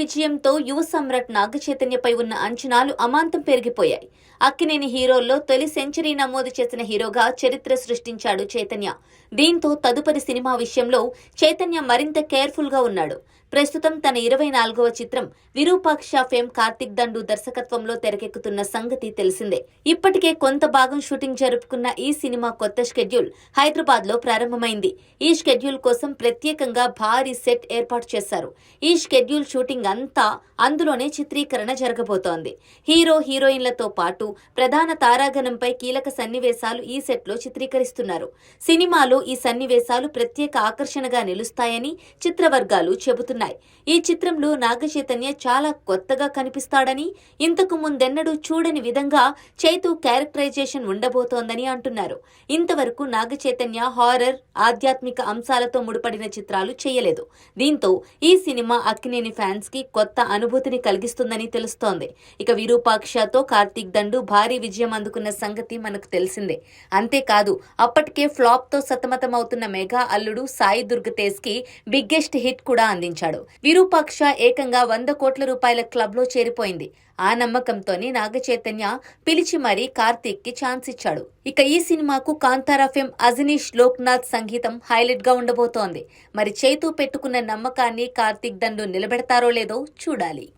విజయంతో యువ సమ్రాట్ నాగ చైతన్యపై ఉన్న అంచనాలు అమాంతం పెరిగిపోయాయి. అక్కినేని హీరోల్లో తొలి సెంచరీ నమోదు చేసిన హీరోగా చరిత్ర సృష్టించాడు చైతన్య. దీంతో తదుపరి సినిమా విషయంలో చైతన్య మరింత కేర్ఫుల్గా ఉన్నాడు. ప్రస్తుతం తన ఇరవై నాలుగవ చిత్రం విరూపాక్ష ఫేమ్ కార్తిక్ దండు దర్శకత్వంలో తెరకెక్కుతున్న సంగతి తెలిసిందే. ఇప్పటికే కొంత భాగం షూటింగ్ జరుపుకున్న ఈ సినిమా కొత్త షెడ్యూల్ హైదరాబాద్లో ప్రారంభమైంది. ఈ షెడ్యూల్ కోసం ప్రత్యేకంగా భారీ సెట్ ఏర్పాటు చేశారు. ఈ షెడ్యూల్ షూటింగ్ అంతా అందులోనే చిత్రీకరణ జరగబోతోంది. హీరో హీరోయిన్లతో పాటు ప్రధాన తారాగణంపై కీలక సన్నివేశాలు ఈ సెట్లో చిత్రీకరిస్తున్నారు. సినిమాలో ఈ సన్నివేశాలు ప్రత్యేక ఆకర్షణగా నిలుస్తాయని చిత్రవర్గాలు చెబుతున్నాయి ఈ చిత్రంలో నాగచైతన్య చాలా కొత్తగా కనిపిస్తాడని ఇంతకు ముందెన్నడూ చూడని విధంగా చైతు క్యారెక్టరైజేషన్ ఉండబోతోందని అంటున్నారు. ఇంతవరకు నాగచైతన్య హారర్ ఆధ్యాత్మిక అంశాలతో ముడిపడిన చిత్రాలు చేయలేదు. దీంతో ఈ సినిమా అక్కినేని ఫ్యాన్స్కి కొత్త అనుభూతిని కలిగిస్తుందని తెలుస్తోంది. ఇక విరూపాక్షతో కార్తీక్ దండు భారీ విజయం అందుకున్న సంగతి మనకు తెలిసిందే. అంతేకాదు అప్పటికే ఫ్లాప్తో సతమతమవుతున్న మెగా అల్లుడు సాయి దుర్గతేజ్కి బిగ్గెస్ట్ హిట్ కూడా అందించాడు. విరూపాక్ష ఏకంగా వంద కోట్ల రూపాయల క్లబ్లో చేరిపోయింది. ఆ నమ్మకంతోనే నాగచైతన్య పిలిచి మరీ కార్తీక్కి ఛాన్స్ ఇచ్చాడు. ఇక ఈ సినిమాకు కాంతారా అజనీష్ లోక్నాథ్ సంగీతం హైలైట్గా ఉండబోతోంది. మరి చేతు పెట్టుకున్న నమ్మకాన్ని కార్తీక్ దండు నిలబెడతారో లేదో చూడాలి.